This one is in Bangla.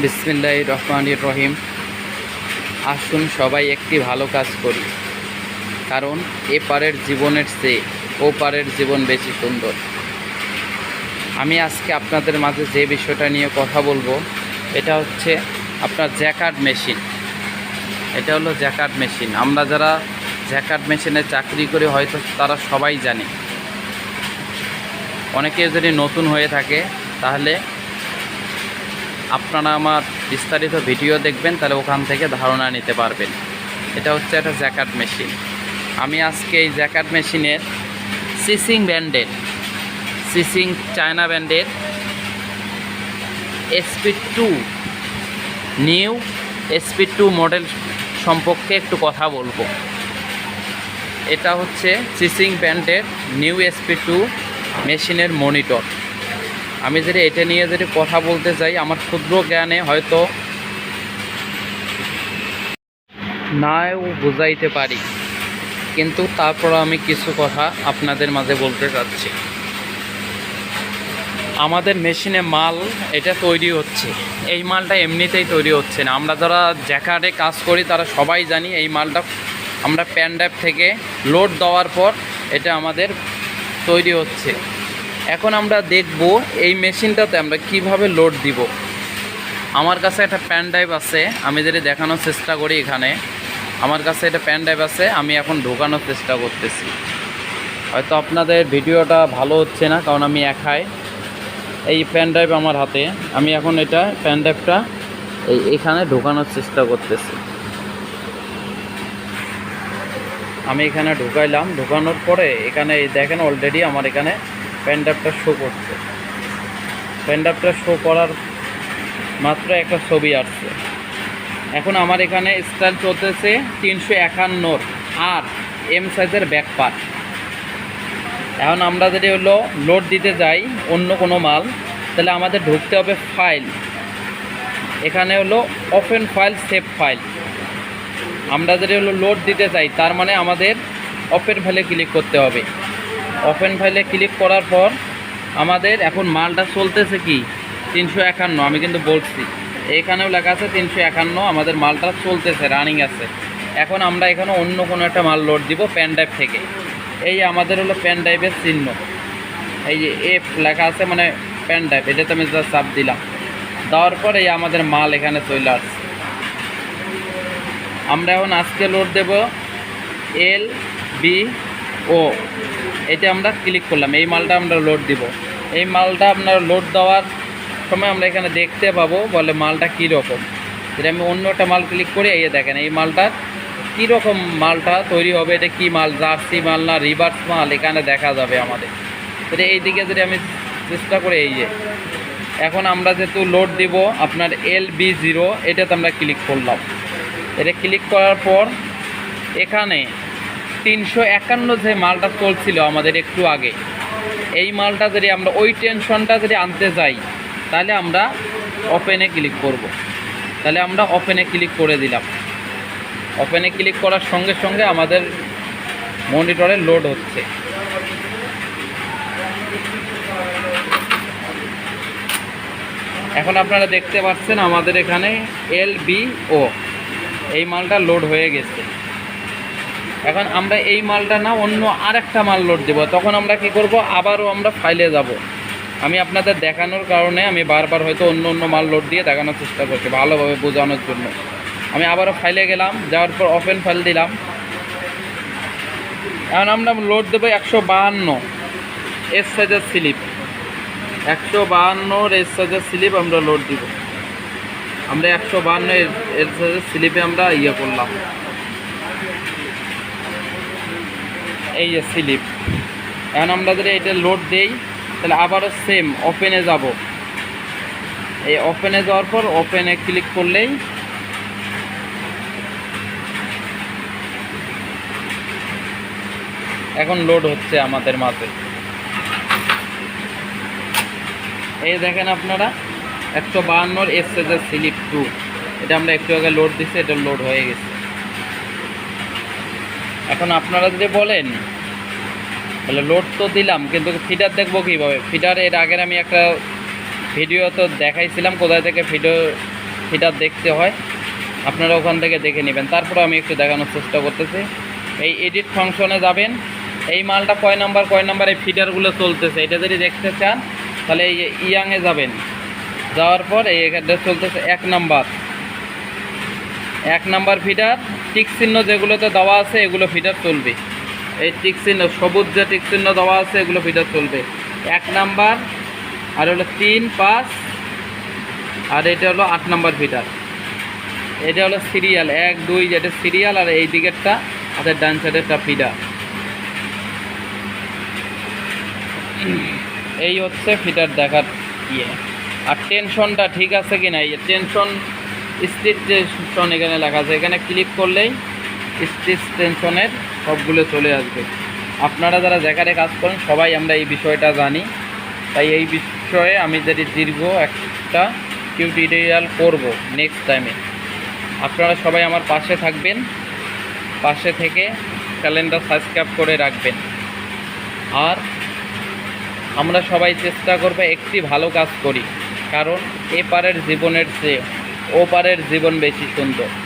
বিসমিল্লাহ রহমান রহিম। আসুন সবাই একটি ভালো কাজ করি। কারণ এ পারের জীবনের চেয়ে ও পারের জীবন বেশি সুন্দর। আমি আজকে আপনাদের মাঝে যে বিষয়টা নিয়ে কথা বলব, এটা হচ্ছে আপনার জ্যাকার্ড মেশিন। এটা হলো জ্যাকার্ড মেশিন। আমরা যারা জ্যাকার্ড মেশিনে চাকরি করি, হয়তো তারা সবাই জানে। অনেকে যদি নতুন হয়ে থাকে, তাহলে আপনারা আমার বিস্তারিত ভিডিও দেখবেন, তাহলে ওখান থেকে ধারণা নিতে পারবেন। এটা হচ্ছে একটা জ্যাকার্ড মেশিন। আমি আজকে এই জ্যাকার্ড মেশিনের সিসিং ব্যান্ডের, সিসিং চায়না ব্যান্ডের SP two new SP two model সম্পর্কে একটু কথা বলব। এটা হচ্ছে সিসিং ব্যান্ডের নিউ এসপি টু মেশিনের মনিটর। আমি যদি এটা নিয়ে যদি কথা বলতে যাই, আমার ক্ষুদ্র জ্ঞানে হয়তো নাও বুঝাইতে পারি। কিন্তু তারপর আমি কিছু কথা আপনাদের মাঝে বলতে চাচ্ছি আমাদের মেশিনে মাল এটা তৈরি হচ্ছে। এই মালটা এমনিতেই তৈরি হচ্ছে না। আমরা যারা জ্যাকার্ডে কাজ করি, তারা সবাই জানি এই মালটা আমরা প্যান ড্রাইভ থেকে লোড দেওয়ার পর এটা আমাদের তৈরি হচ্ছে। এখন আমরা দেখব এই মেশিনটাতে আমরা কীভাবে লোড দিব। আমার কাছে একটা প্যান ড্রাইভ আছে, আমি যদি দেখানোর চেষ্টা করি এখানে। আমার কাছে একটা প্যান ড্রাইভ আছে, আমি এখন ঢোকানোর চেষ্টা করতেছি। হয়তো আপনাদের ভিডিওটা ভালো হচ্ছে না, কারণ আমি একাই। এই প্যান ড্রাইভ আমার হাতে, আমি এখন এটা প্যান ড্রাইভটা এই এখানে ঢোকানোর চেষ্টা করতেছি। আমি এখানে ঢুকাইলাম, ঢুকানোর পরে এখানে দেখেন অলরেডি আমার এখানে প্যান ড্রাইভটা শো করছে। প্যান ড্রাইভটা শো করার মাত্র একটা ছবি আসছে। এখন আমার এখানে স্টাইল চলতেছে তিনশো একান্নর আর এম সাইজের ব্যাক পার্ট এখন আমরা যদি হলো লোড দিতে যাই অন্য কোনো মাল, তাহলে আমাদের ঢুকতে হবে ফাইল এখানে হলো ওপেন ফাইল সেভ ফাইল আমরা যদি হলো লোড দিতে চাই তার মানে আমাদের ওপেন ফাইলে ক্লিক করতে হবে। ওপেন ফাইলে ক্লিক করার পর আমাদের এখন মালটা চলতেছে কি? তিনশো একান্ন, আমি কিন্তু বলছি। এখানেও লেখা আছে তিনশো একান্ন, আমাদের মালটা চলতেছে রানিং আছে। এখন আমরা এখানে অন্য কোনো একটা মাল লোড দিব প্যান ড্রাইভ থেকে। এই আমাদের হলো প্যান ড্রাইভের চিহ্ন। এই যে এফ লেখা আছে মানে প্যান ড্রাইভ এটাতে আমি যা চাপ দিলাম। দেওয়ার পর এই আমাদের মাল এখানে চলে আসছে। আমরা এখন আজকে লোড দেব এল বি ও এটা আমরা ক্লিক করলাম। এই মালটা আমরা লোড দিব। এই মালটা আপনার লোড দেওয়ার সময় আমরা এখানে দেখতে পাবো, বলে মালটা কীরকম। যদি আমি অন্য একটা মাল ক্লিক করে, এই দেখেন, এই মালটার কীরকম মালটা তৈরি হবে, এটা কী মাল, জার্সি মাল না রিভার্স মাল, এখানে দেখা যাবে আমাদের। যদি এই দিকে যদি আমি চেষ্টা করি, এই যে, এখন আমরা যেহেতু লোড দিব আপনার এল বি জিরো এটাতে আমরা ক্লিক করলাম। এটা ক্লিক করার পর এখানে তিনশো একান্ন যে মালটা চলছিল আমাদের একটু আগে, এই মালটা যদি আমরা, ওই টেনশনটা যদি আনতে যাই, তাহলে আমরা ওপেনে ক্লিক করব। তাহলে আমরা ওপেনে ক্লিক করে দিলাম। ওপেনে ক্লিক করার সঙ্গে সঙ্গে আমাদের মনিটরে লোড হচ্ছে। এখন আপনারা দেখতে পাচ্ছেন আমাদের এখানে এল বি ও এই মালটা লোড হয়ে গেছে। এখন আমরা এই মালটা না অন্য আরেকটা মাল লোড দেবো। তখন আমরা কি করব? আবারও আমরা ফাইলে যাব। আমি আপনাদের দেখানোর কারণে আমি বারবার হয়তো অন্য অন্য মাল লোড দিয়ে দেখানোর চেষ্টা করছি, ভালোভাবে বোঝানোর জন্য। আমি আবারও ফাইলে গেলাম, যাওয়ার পর ওপেন ফাইল দিলাম। এখন আমরা লোড দেবো একশো বাহান্ন এস সাইজের স্লিপ একশো বাহান্নর এস সাইজের স্লিপ আমরা লোড দিব। আমরা একশো বাহান্ন এর সাইজের স্লিপে আমরা ইয়ে করলাম। এই যে স্লিপ। এখন আমরা যদি এটা লোড দেই, তাহলে আবারও সেম ওপেনে যাব। এই ওপেনে যাওয়ার পর ওপেনে ক্লিক করলেই এখন লোড হচ্ছে আমাদের মাঝে এই দেখেন আপনারা, একশো বাহান্নর এর স্লিপ টু এটা আমরা একটু আগে লোড দিচ্ছি এটা লোড হয়ে গেছে। এখন আপনারা যদি বলেন, তাহলে লোড তো দিলাম, কিন্তু ফিডার দেখব কীভাবে? ফিডার এর আগের আমি একটা ভিডিও তো দেখাইছিলাম, কোথায় থেকে ভিডিও ফিডার দেখতে হয়। আপনারা ওখান থেকে দেখে নেবেন। তারপরে আমি একটু দেখানোর চেষ্টা করতেছি। এই এডিট ফাংশনে যাবেন। এই মালটা কয় নাম্বার কয় নাম্বার এই ফিটারগুলো চলতেছে? এটা যদি দেখতে চান, তাহলে এই ইয়াংয়ে যাবেন। যাওয়ার পর এই এখানটা চলতেছে এক নাম্বার। এক নাম্বার ফিটার টিক চিহ্ন যেগুলোতে দেওয়া আছে, এগুলো ফিটার চলবে। এই টিক চিহ্ন, সবুজ যে টিক চিহ্ন দেওয়া আছে, এগুলো ফিটার চলবে। এক নাম্বার, আর হলো তিন, পাঁচ, আর এটা হলো আট নাম্বার ফিটার এটা হলো সিরিয়াল, এক, দুই, যেটা সিরিয়াল, আর এই দিকেরটা হাতের ডান সাইডেরটা ফিডার। এই হচ্ছে ফিটার দেখার ইয়ে। আর টেনশনটা ঠিক আছে কি না টেনশন স্টিচ টেনশন এখানে লেখা আছে, এখানে ক্লিক করলেই স্টিচ টেনশনের সবগুলো চলে আসবে। আপনারা যারা জ্যাকারে কাজ করেন, সবাই আমরা এই বিষয়টা জানি। তাই এই বিষয়ে আমি যদি দীর্ঘ একটা টিউটোরিয়াল করব নেক্সট টাইমে আপনারা সবাই আমার পাশে থাকবেন, পাশে থেকে ক্যালেন্ডার সাবস্ক্রাইব করে রাখবেন। আর আমরা সবাই চেষ্টা করব একটি ভালো কাজ করি, কারণ এপারের জীবনের চেয়ে ওপারের জীবন বেশি সুন্দর।